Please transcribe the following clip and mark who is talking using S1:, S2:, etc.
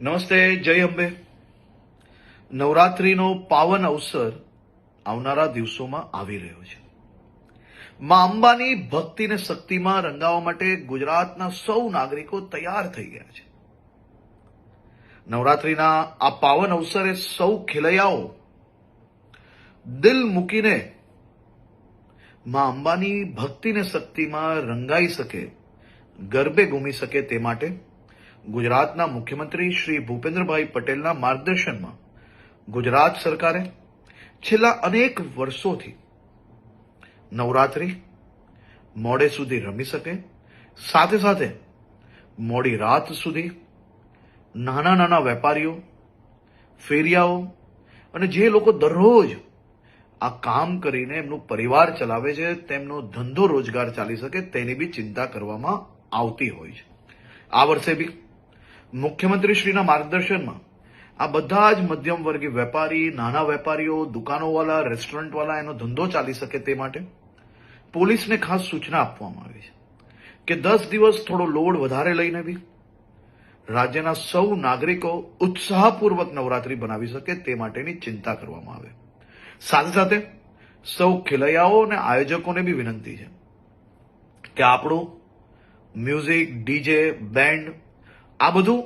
S1: નમસ્તે, જય અંબે. નવરાત્રીનો પાવન અવસર આવનારા દિવસોમાં આવી રહ્યો છે. મા અંબાની ભક્તિને શક્તિમાં રંગાવવા માટે ગુજરાતના સૌ નાગરિકો તૈયાર થઈ ગયા છે. નવરાત્રીના આ પાવન અવસરે સૌ ખેલૈયાઓ દિલ મૂકીને મા અંબાની ભક્તિને શક્તિમાં રંગાઈ શકે, ગરબે ઘૂમી શકે તે માટે ગુજરાતના મુખ્યમંત્રી શ્રી ભૂપેન્દ્રભાઈ પટેલના માર્ગદર્શનમાં ગુજરાત સરકારે છેલ્લા અનેક વર્ષોથી નવરાત્રી મોડે સુધી રમી શકે, સાથે સાથે મોડી રાત સુધી નાના નાના વેપારીઓ, ફેરિયાઓ અને જે લોકો દરરોજ આ કામ કરીને એમનું પરિવાર ચલાવે છે, તેમનો ધંધો રોજગાર ચાલી શકે તેની બી ચિંતા કરવામાં આવતી હોય છે. આ વર્ષે બી મુખ્યમંત્રીશ્રીના માર્ગદર્શનમાં આ બધા જ મધ્યમ વર્ગીય વેપારી, નાના વેપારીઓ દુકાનોવાળા રેસ્ટોરન્ટવાળા એનો ધંધો ચાલી શકે તે માટે પોલીસને ખાસ સૂચના આપવામાં આવી છે કે દસ દિવસ થોડો લોડ વધારે લઈને બી રાજ્યના સૌ નાગરિકો ઉત્સાહપૂર્વક નવરાત્રી બનાવી શકે તે માટેની ચિંતા કરવામાં આવે. સાથે સાથે સૌ ખેલૈયાઓ અને આયોજકોને બી વિનંતી છે કે આપણું મ્યુઝિક, ડીજે, બેન્ડ આ બધું